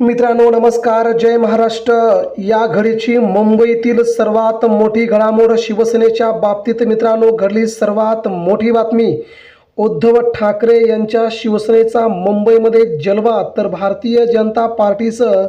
मित्रांनो नमस्कार. जय महाराष्ट्र. या घडीची मुंबईतील सर्वात मोठी घडामोड शिवसेनेच्या बाबतीत मित्रांनो घडली सर्वात मोठी बातमी. उद्धव ठाकरे यांच्या शिवसेनेचा मुंबईमध्ये जलवा तर भारतीय जनता पार्टीचं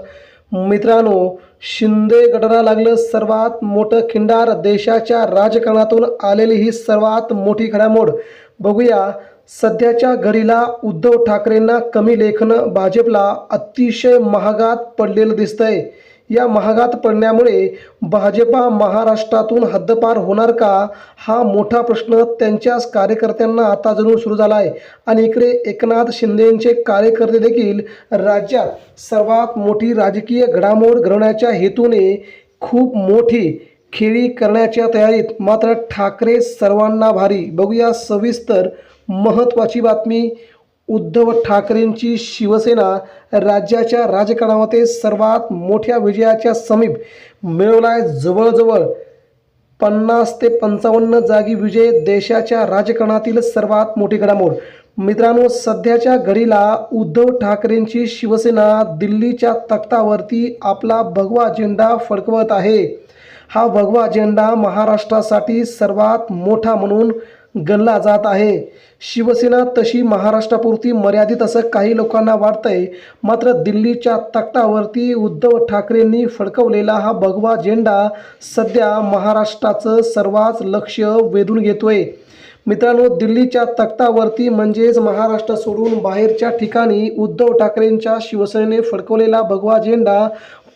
मित्रांनो शिंदे गटाला लागलं सर्वात मोठं खिंडार देशाच्या राजकारणातून आलेली ही सर्वात मोठी घडामोड. बघूया सध्याच्या घडीला उद्धव ठाकरेंना कमी लेखनं भाजपला अतिशय महागात पडलेलं दिसतंय. या महागात पडण्यामुळे भाजपा महाराष्ट्रातून हद्दपार होणार का? हा मोठा प्रश्न त्यांच्याच कार्यकर्त्यांना आता जरूर सुरू झाला आहे आणि इकडे एकनाथ शिंदेंचे कार्यकर्ते देखील राज्यात सर्वात मोठी राजकीय घडामोड घडवण्याच्या हेतूने खूप मोठी खेळी करण्याच्या तयारीत मात्र ठाकरे सर्वांना भारी. बघूया सविस्तर महत्त्वाची बातमी. उद्धव ठाकरेंची शिवसेना राज्याच्या राजकारणामध्ये सर्वात मोठ्या विजयाच्या समीप मिळवलाय जवळजवळ पन्नास ते पंचावन्न जागी विजय देशाच्या राजकारणातील सर्वात मोठी घडामोड. मित्रांनो सध्याच्या घडीला उद्धव ठाकरेंची शिवसेना दिल्लीच्या तख्तावरती आपला भगवा झेंडा फडकवत आहे. हा भगवा झेंडा महाराष्ट्रासाठी सर्वात मोठा म्हणून गणला जात आहे. शिवसेना तशी महाराष्ट्रापुरती मर्यादित असं काही लोकांना वाटतंय. मात्र दिल्लीच्या तख्तावरती उद्धव ठाकरेंनी फडकवलेला हा भगवा झेंडा सध्या महाराष्ट्राचं सर्वात लक्ष वेधून घेतोय. मित्रांनो दिल्लीच्या तख्तावरती म्हणजेच महाराष्ट्र सोडून बाहेरच्या ठिकाणी उद्धव ठाकरेंच्या शिवसेनेने फडकवलेला भगवा झेंडा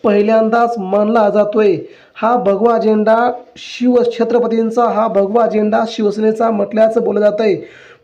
पहिल्यांदाच मानला जातोय. हा भगवा झेंडा शिव छत्रपतींचा हा भगवा झेंडा शिवसेनेचा म्हटल्याचं बोललं जात आहे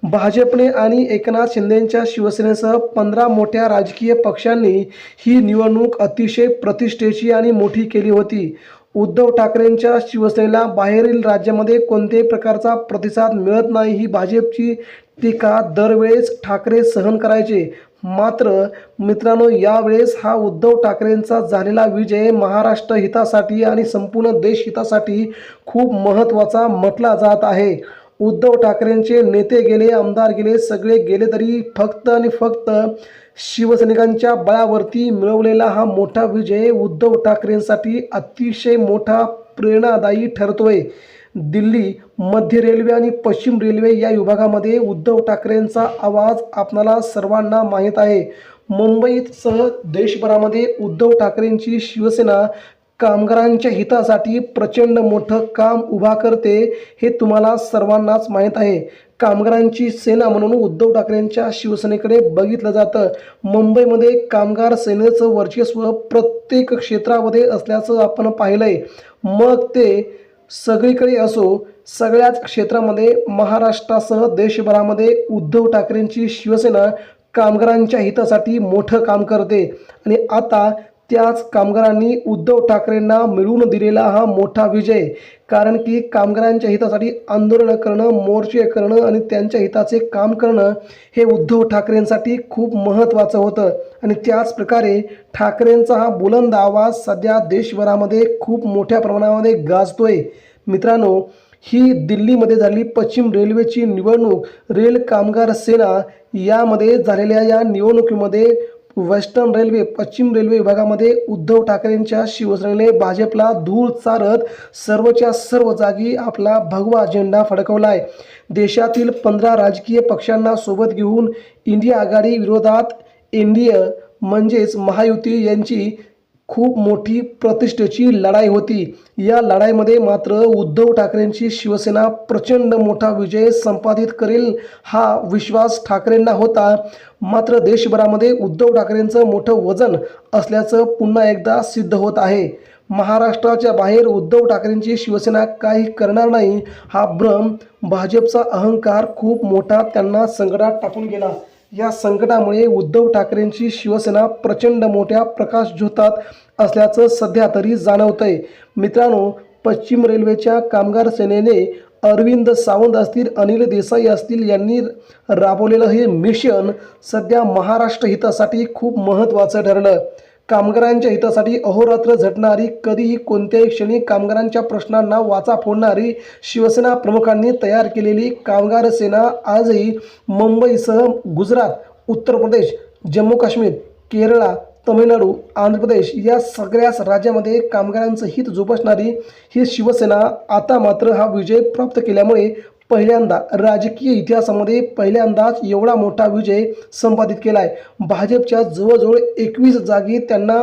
भाजपने आणि एकनाथ शिंदेंच्या शिवसेनेसह पंधरा मोठ्या राजकीय पक्षांनी ही निवडणूक अतिशय प्रतिष्ठेची आणि मोठी केली होती. उद्धव ठाकरेंच्या शिवसेनेला बाहेरील राज्यामध्ये कोणत्याही प्रकारचा प्रतिसाद मिळत नाही ही भाजपची टीका दरवेळेस ठाकरे सहन करायचे. मात्र मित्रांनो यावेळेस हा उद्धव ठाकरेंचा झालेला विजय महाराष्ट्र हितासाठी आणि संपूर्ण देश हितासाठी खूप महत्त्वाचा म्हटला जात आहे. उद्धव ठाकरेंचे नेते गेले आमदार गेले सगळे गेले तरी फक्त आणि फक्त शिवसैनिकांच्या बळावरती मिळवलेला हा मोठा विजय उद्धव ठाकरेंसाठी अतिशय मोठा प्रेरणादायी ठरतोय. दिल्ली मध्य रेल्वे आणि पश्चिम रेल्वे या विभागामध्ये उद्धव ठाकरेंचा आवाज आपणाला सर्वांना माहीत आहे. मुंबईत सह देशभरामध्ये उद्धव ठाकरेंची शिवसेना कामगारांच्या हितासाठी प्रचंड मोठं काम उभा करते हे तुम्हाला सर्वांनाच माहीत आहे. कामगारांची सेना म्हणून उद्धव ठाकरेंच्या शिवसेनेकडे बघितलं जातं. मुंबईमध्ये कामगार सेनेचं वर्चस्व प्रत्येक क्षेत्रामध्ये असल्याचं आपण पाहिलं आहे मग ते सगळीकडे असो सगळ्याच क्षेत्रामध्ये महाराष्ट्रासह देशभरामध्ये उद्धव ठाकरेंची शिवसेना कामगारांच्या हितासाठी मोठं काम करते. आणि आता त्याच कामगारांनी उद्धव ठाकरेंना मिळवून दिलेला हा मोठा विजय. कारण की कामगारांच्या हितासाठी आंदोलनं करणं मोर्चे करणं आणि त्यांच्या हिताचे काम करणं हे उद्धव ठाकरेंसाठी खूप महत्त्वाचं होतं. आणि त्याच प्रकारे ठाकरेंचा हा बुलंद आवाज सध्या देशभरामध्ये खूप मोठ्या प्रमाणामध्ये गाजतोय. मित्रांनो ही दिल्लीमध्ये झाली पश्चिम रेल्वेची निवडणूक रेल कामगार सेना यामध्ये झालेल्या या निवडणुकीमध्ये वेस्टर्न रेल्वे पश्चिम रेल्वे विभागामध्ये उद्धव ठाकरेंच्या शिवसेनेने भाजपला धूळ चारत सर्वच्या सर्व जागी आपला भगवा झेंडा फडकवला आहे देशातील पंधरा राजकीय पक्षांना सोबत घेऊन इंडिया आघाडी विरोधात एन डी ए म्हणजेच महायुती यांची खूप मोठी प्रतिष्ठेची लढाई होती. या लढाईमध्ये मात्र उद्धव ठाकरेंची शिवसेना प्रचंड मोठा विजय संपादित करेल हा विश्वास ठाकरेंना होता. मात्र देशभरामध्ये उद्धव ठाकरेंचं मोठं वजन असल्याचं पुन्हा एकदा सिद्ध होत आहे. महाराष्ट्राच्या बाहेर उद्धव ठाकरेंची शिवसेना काही करणार नाही हा भ्रम भाजपचा अहंकार खूप मोठा त्यांना संकटात टाकून गेला. या संकटामुळे उद्धव ठाकरेंची शिवसेना प्रचंड मोठ्या प्रकाश झोतात असल्याचं सध्या तरी जाणवतंय. मित्रांनो पश्चिम रेल्वेच्या कामगार सेनेने अरविंद सावंत असतील अनिल देसाई असतील यांनी राबवलेलं हे मिशन सध्या महाराष्ट्र हितासाठी खूप महत्त्वाचं ठरलं. कामगारांच्या हितासाठी अहोरात्र झटणारी कधीही कोणत्याही क्षणी कामगारांच्या प्रश्नांना वाचा फोडणारी शिवसेना प्रमुखांनी तयार केलेली कामगार सेना आजही मुंबईसह गुजरात उत्तर प्रदेश जम्मू काश्मीर केरळा तमिळनाडू आंध्र प्रदेश या सगळ्याच राज्यामध्ये कामगारांचं हित जोपासणारी ही शिवसेना आता मात्र हा विजय प्राप्त केल्यामुळे पहिल्यांदा राजकीय इतिहासामध्ये पहिल्यांदाच एवढा मोठा विजय संपादित केला आहे भाजपच्या जवळजवळ एकवीस जागी त्यांना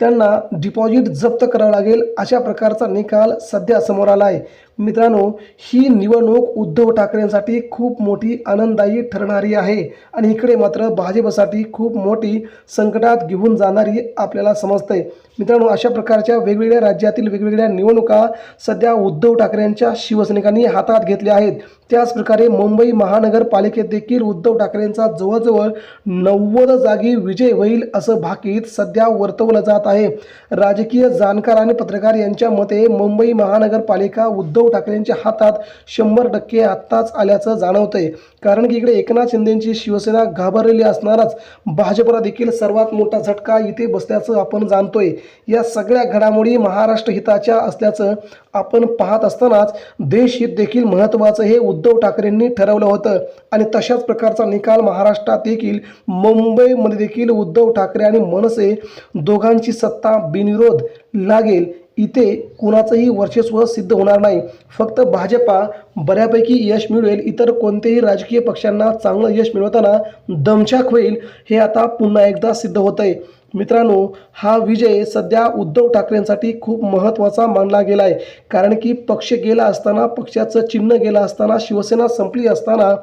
त्यांना डिपॉझिट जप्त करावं लागेल अशा प्रकारचा निकाल सध्या समोर आला आहे मित्रांनो ही निवडणूक उद्धव ठाकरेंसाठी खूप मोठी आनंददायी ठरणारी आहे आणि इकडे मात्र भाजपसाठी खूप मोठी संकटात घेऊन जाणारी आपल्याला समजते मित्रांनो अशा प्रकारच्या वेगवेगळ्या राज्यातील वेगवेगळ्या निवडणुका सध्या उद्धव ठाकरेंच्या शिवसैनिकांनी हातात घेतल्या आहेत. त्याचप्रकारे मुंबई महानगरपालिकेत देखील उद्धव ठाकरेंचा जवळजवळ नव्वद जागी विजय होईल असं भाकीत सध्या वर्तवलं जात आहे. राजकीय जाणकार आणि पत्रकार यांच्या मते मुंबई महानगरपालिका उद्धव ठाकरेंच्या हातात शंभर टक्के आत्ताच आल्याचं जाणवतंय. कारण की इकडे एकनाथ शिंदेची शिवसेना घाबरलेली असणारच. भाजपला देखील सर्वात मोठा झटका इथे बसल्याचं आपण जाणतोय. या सगळ्या घडामोडी महाराष्ट्र हिताच्या असल्याचं आपण पाहत असतानाच देशहित देखील महत्त्वाचं हे उद्धव ठाकरेंनी ठरवलं होतं. आणि तशाच प्रकारचा निकाल महाराष्ट्रात देखील मुंबईमध्ये देखील उद्धव ठाकरे आणि मनसे दोघांची सत्ता बिनविरोध लागेल इथे कुणाचंही वर्चस्व सिद्ध होणार नाही. फक्त भाजपा बऱ्यापैकी यश मिळवेल इतर कोणत्याही राजकीय पक्षांना चांगलं यश मिळवताना दमछाक होईल हे आता पुन्हा एकदा सिद्ध होत आहे मित्रांनो हा विजय सध्या उद्धव ठाकरेंसाठी खूप महत्त्वाचा मानला गेला आहे कारण की पक्ष गेला असताना पक्षाचं चिन्ह गेलं असताना शिवसेना संपली असताना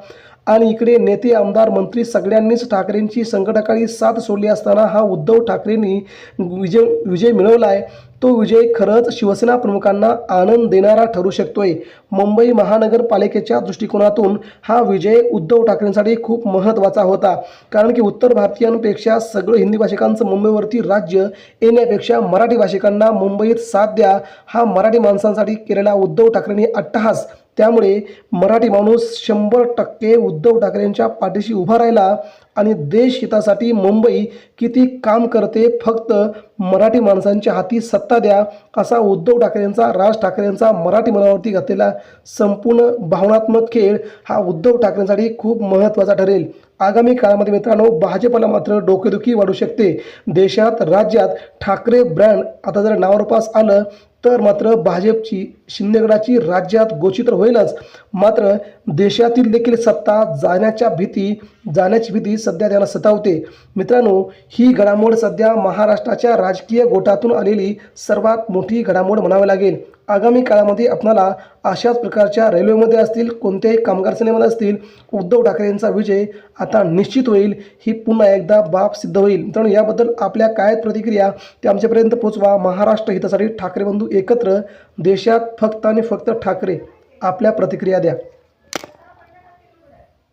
आणि इकडे नेते आमदार मंत्री सगळ्यांनीच ठाकरेंची संकटकाळी साथ सोडली असताना हा उद्धव ठाकरेंनी विजय विजय मिळवला आहे तो विजय खरंच शिवसेना प्रमुखांना आनंद देणारा ठरू शकतोय. मुंबई महानगरपालिकेच्या दृष्टिकोनातून हा विजय उद्धव ठाकरेंसाठी खूप महत्त्वाचा होता. कारण की उत्तर भारतीयांपेक्षा सगळं हिंदी भाषिकांचं मुंबईवरती राज्य येण्यापेक्षा मराठी भाषिकांना मुंबईत साथ द्या हा मराठी माणसांसाठी केलेला उद्धव ठाकरेंनी अट्टहास. त्यामुळे मराठी माणूस शंभर टक्के उद्धव ठाकरेंच्या पाठीशी उभा राहिला. आणि देशहितासाठी मुंबई किती काम करते फक्त मराठी माणसांच्या हाती सत्ता द्या असा उद्धव ठाकरेंचा राज ठाकरेंचा मराठी मनावरती घातलेला संपूर्ण भावनात्मक खेळ हा उद्धव ठाकरेंसाठी खूप महत्त्वाचा ठरेल. आगामी काळामध्ये मित्रांनो भाजपला मात्र डोकेदुखी वाढू शकते. देशात राज्यात ठाकरे ब्रँड आता जर नावारूपास आलं तर मात्र भाजपची शिंदेगडाची राज्यात गोचित्र तर होईलच. मात्र देशातील देखील सत्ता जाण्याच्या भीती जाण्याची भीती सध्या त्याला सतावते. मित्रांनो ही घडामोड सध्या महाराष्ट्राच्या राजकीय गोटातून आलेली सर्वात मोठी घडामोड म्हणावी लागेल. आगामी काळामध्ये आपणाला अशाच प्रकारच्या रेल्वेमध्ये असतील कोणत्याही कामगार सेनेमध्ये असतील उद्धव ठाकरेंचा विजय आता निश्चित होईल ही पुन्हा एकदा बाब सिद्ध होईल. मित्रांनो याबद्दल आपल्या काय प्रतिक्रिया ते आमच्यापर्यंत पोचवा महाराष्ट्र हितासाठी ठाकरे बंधू एकत्र देशात फक्त आणि फक्त ठाकरे आपल्या प्रतिक्रिया द्या.